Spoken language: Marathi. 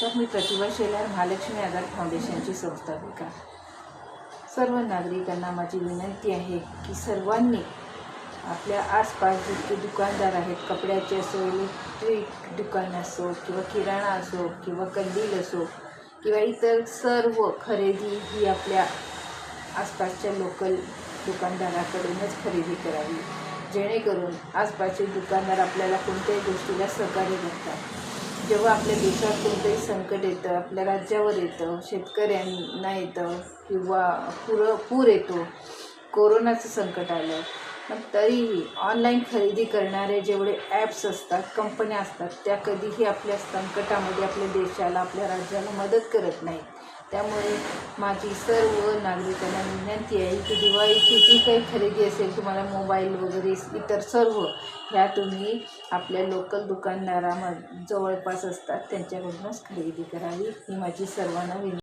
तर मी प्रतिभा शेलार महालक्ष्मी आधार फाउंडेशनची संस्थापिका. सर्व नागरिकांना माझी विनंती आहे की सर्वांनी आपल्या आसपास जितके दुकानदार आहेत कपड्याचे असो इलेक्ट्रिक दुकान असो किंवा किराणा असो किंवा कंदील असो किंवा इतर सर्व खरेदी ही आपल्या आसपासच्या लोकल दुकानदाराकडूनच खरेदी करावी. जेणेकरून आसपासचे दुकानदार आपल्याला कोणत्याही गोष्टीला सहकार्य करतात. जेव्हा आपल्या देशात कोणतंही संकट येतं आपल्या राज्यावर येतं शेतकऱ्यांना येतं किंवा पुर पूर येतो कोरोनाचं संकट आलं पण तरीही ऑनलाईन खरेदी करणारे जेवढे ॲप्स असतात कंपन्या असतात त्या कधीही आपल्या संकटामध्ये आपल्या देशाला आपल्या राज्याला मदत करत नाहीत. त्यामुळे माझी सर्व नागरिकांना विनंती आहे की दिवाळीची जी काही खरेदी असेल तुम्हाला मोबाईल वगैरे इतर सर्व ह्या तुम्ही आपल्या लोकल दुकानदाराम जवळपास असतात त्यांच्याकडूनच खरेदी करावी ही माझी सर्वांना विनंती.